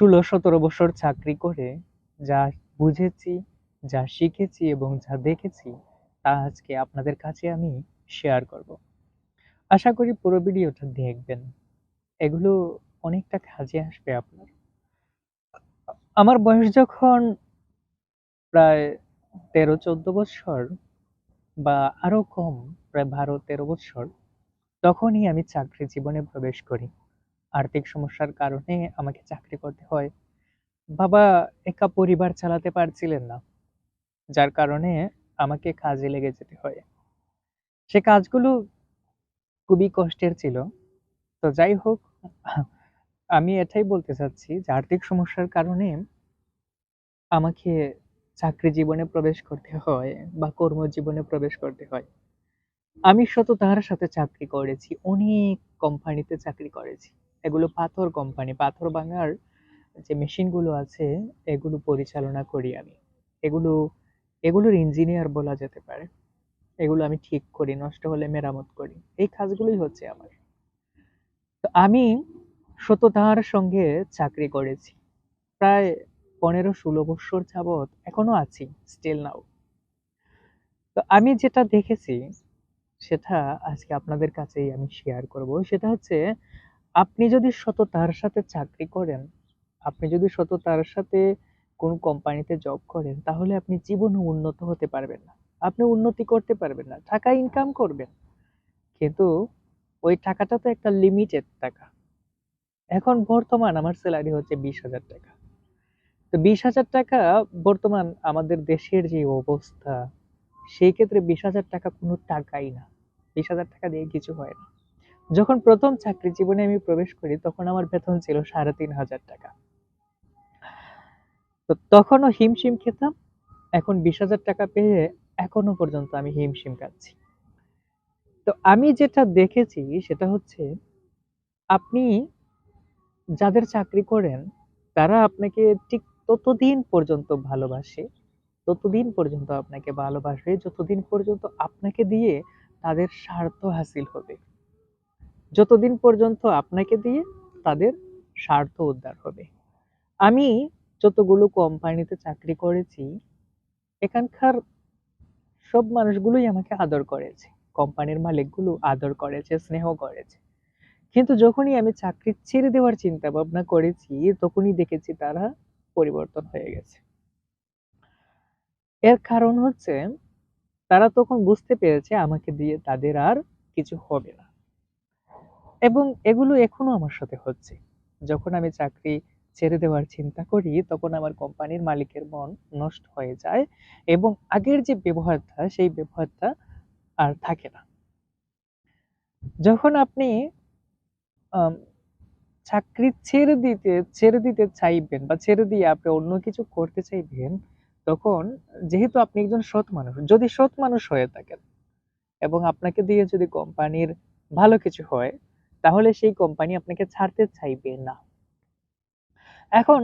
ষোলো সতেরো বছর চাকরি করে যা বুঝেছি, যা শিখেছি এবং যা দেখেছি, তা আজকে আপনাদের কাছে আমি শেয়ার করব। আশা করি পুরো ভিডিওটা দেখবেন। এগুলো অনেকটা কাজে আসবে আপনার। আমার বয়স যখন প্রায় তেরো চোদ্দ বছর বা আরও কম, প্রায় বারো তেরো বছর, তখনই আমি চাকরি জীবনে প্রবেশ করি। আর্থিক সমস্যার কারণে আমাকে চাকরি করতে হয়। বাবা একা পরিবার চালাতে পারছিলেন না, যার কারণে আমাকে কাজে লেগে যেতে হয়। সে কাজগুলো খুবই কষ্টের ছিল। তো যাই হোক, আমি এটাই বলতে চাচ্ছি যে আর্থিক সমস্যার কারণে আমাকে চাকরি জীবনে প্রবেশ করতে হয় বা কর্মজীবনে প্রবেশ করতে হয়। আমি শত তার সাথে চাকরি করেছি, অনেক কোম্পানিতে চাকরি করেছি। এগুলো পাথর কোম্পানি পাথর ভাঙার যে মেশিনগুলো আছে, এগুলো পরিচালনা করি আমি। এগুলো, এগুলোর ইঞ্জিনিয়ার বলা যেতে পারে। এগুলো আমি ঠিক করি, নষ্ট হলে মেরামত করি। এই কাজগুলোই হচ্ছে আমার। তো আমি সততার সঙ্গে চাকরি করেছি। প্রায় পনেরো ষোলো বছর যাবৎ এখনও আছি স্টিল নাও তো আমি যেটা দেখেছি, সেটা আজকে আপনাদের কাছেই আমি শেয়ার করব। সেটা হচ্ছে আপনি যদি সততার সাথে চাকরি করেন, আপনি যদি সততার সাথে কোন কোম্পানিতে জব করেন, তাহলে আপনি জীবনে উন্নত হতে পারবেন না। আপনি উন্নতি করতে পারবেন না, টাকা ইনকাম করবেন। কিন্তু ওই টাকাটা তো একটা লিমিটেড টাকা। এখন বর্তমান আমার স্যালারি হচ্ছে বিশ হাজার টাকা। তো বিশ হাজার টাকা বর্তমান আমাদের দেশের যে অবস্থা, সেই ক্ষেত্রে বিশ হাজার টাকা কোনো টাকাই না। বিশ হাজার টাকা দিয়ে কিছু হয় না। যখন প্রথম চাকরি জীবনে আমি প্রবেশ করি, তখন আমার বেতন ছিল সাড়ে তিন হাজার টাকা। তো তখনও হিমশিম খেতাম, এখন বিশ হাজার টাকা পেয়ে এখনও পর্যন্ত আমি হিমশিম খাচ্ছি। তো আমি যেটা দেখেছি, সেটা হচ্ছে আপনি যাদের চাকরি করেন, তারা আপনাকে ঠিক ততদিন পর্যন্ত ভালোবাসে, ততদিন পর্যন্ত আপনাকে ভালোবাসবে, যতদিন পর্যন্ত আপনাকে দিয়ে তাদের স্বার্থ হাসিল হবে। যতদিন পর্যন্ত আপনাকে দিয়ে তাদের স্বার্থ উদ্ধার হবে। আমি যতগুলো কোম্পানিতে চাকরি করেছি, এখানকার সব মানুষগুলোই আমাকে আদর করেছে। কোম্পানির মালিকগুলো আদর করেছে, স্নেহ করেছে। কিন্তু যখনই আমি চাকরি ছেড়ে দেওয়ার চিন্তা ভাবনা করেছি, তখনই দেখেছি তারা পরিবর্তন হয়ে গেছে। এর কারণ হচ্ছে, তারা তখন বুঝতে পেরেছে আমাকে দিয়ে তাদের আর কিছু হবে না। এবং এগুলো এখনও আমার সাথে হচ্ছে। যখন আমি চাকরি ছেড়ে দেওয়ার চিন্তা করি, তখন আমার কোম্পানির মালিকের মন নষ্ট হয়ে যায় এবং আগের যে ব্যবহারটা, সেই ব্যবহারটা আর থাকে না। যখন আপনি চাকরি ছেড়ে দিতে ছেড়ে দিতে চাইবেন বা ছেড়ে দিয়ে আপনি অন্য কিছু করতে চাইবেন, তখন যেহেতু আপনি একজন সৎ মানুষ, যদি সৎ মানুষ হয়ে থাকেন এবং আপনাকে দিয়ে যদি কোম্পানির ভালো কিছু হয় তাহলে সেই কোম্পানি আপনাকে ছাড়তে চাইবে না। এখন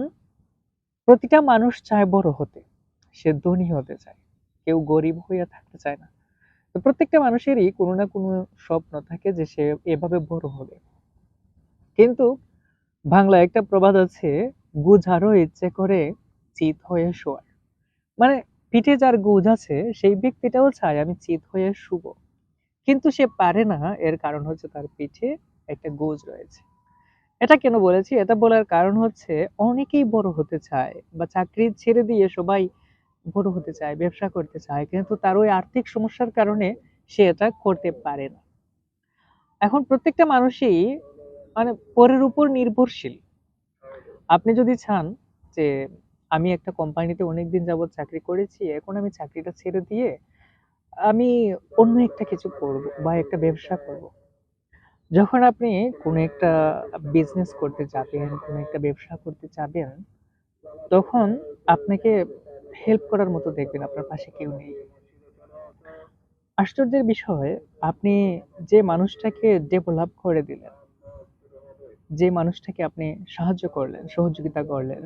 প্রতিটা মানুষ চায় বড় হতে, সে ধনী হতে চায়, কেউ গরিব হইয়া থাকতে চায় না। তো প্রত্যেকটা মানুষেরই কোনো না কোনো স্বপ্ন থাকে যে সে এভাবে বড় হবে। কিন্তু বাংলা একটা প্রবাদ আছে গুজারও ইচ্ছে করে চিত হয়ে শোয়ার মানে পিঠে যার গুজ আছে, সেই ব্যক্তিটাও চায়, আমি চিত হয়ে শুব। কিন্তু সে পারে না, এর কারণ হচ্ছে তার পিঠে একটা গোজ রয়েছে। এটা কেন বলেছি? এটা বলার কারণ হচ্ছে অনেকেই বড় হতে চায় বা চাকরি ছেড়ে দিয়ে সবাই বড় হতে চায়, ব্যবসা করতে চায়, কিন্তু তার ওই আর্থিক সমস্যার কারণে সে এটা করতে পারে না। এখন প্রত্যেকটা মানুষই মানে পরের উপর নির্ভরশীল। আপনি যদি চান যে আমি একটা কোম্পানিতে অনেকদিন যাবত চাকরি করেছি, এখন আমি চাকরিটা ছেড়ে দিয়ে আমি অন্য একটা কিছু করব বা একটা ব্যবসা করব যখন আপনি কোনো একটা বিজনেস করতে যাবেন, কোনো একটা ব্যবসা করতে যাবেন, তখন আপনাকে হেল্প করার মতো দেখবেন আপনার পাশে কেউ নেই। আশ্চর্যের বিষয়, আপনি যে মানুষটাকে ডেভেলপ করে দিলেন, যে মানুষটাকে আপনি সাহায্য করলেন, সহযোগিতা করলেন,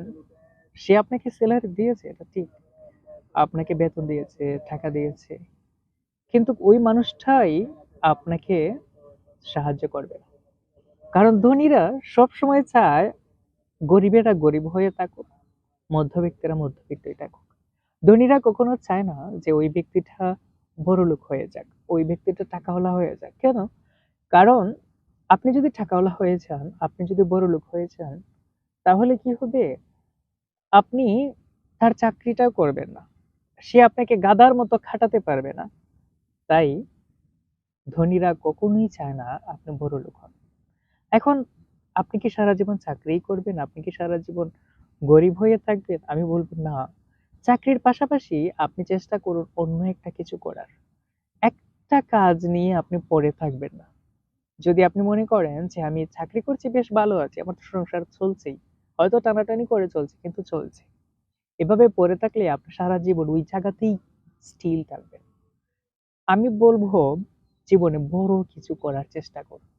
সে আপনাকে স্যালারি দিয়েছে, এটা ঠিক। আপনাকে বেতন দিয়েছে, টাকা দিয়েছে। কিন্তু ওই মানুষটাই আপনাকে সাহায্য করবে। কারণ ধনীরা সব সময় চায় গরিবেরা গরিব হয়ে থাকুক, মধ্যবিত্তরা মধ্যবিত্তই থাকুক। ধনীরা কখনো চায় না যে ওই ব্যক্তিটা বড়লোক হয়ে যাক, ওই ব্যক্তিটা টাকাওয়ালা হয়ে যাক। কেন? কারণ আপনি যদি টাকাওয়ালা হয়ে যান, আপনি যদি বড়লোক হয়ে যান, তাহলে কি হবে? আপনি তার চাকরিটাও করবেন না। সে আপনাকে গাদার মতো খাটাতে পারবে না। তাই ধনীরা কখনোই চায় না আপনি বড় লোক হন। এখন আপনি কি সারা জীবন চাকরিই করবেন? আপনি কি সারা জীবন গরিব হয়ে থাকবেন? আমি বলব না। চাকরির পাশাপাশি আপনি চেষ্টা করুন অন্য একটা কিছু করার। একটা কাজ নিয়ে আপনি পড়ে থাকবেন না। যদি আপনি মনে করেন যে আমি চাকরি করছি, বেশ ভালো আছি, আমার তো সংসার চলছেই। হয়তো টানাটানি করে চলছে, কিন্তু চলছে। এভাবে পড়ে থাকলে আপনি সারা জীবন ওই জায়গাতেই স্টিল থাকবেন। আমি বলব জীবনে বড় কিছু করার চেষ্টা করুন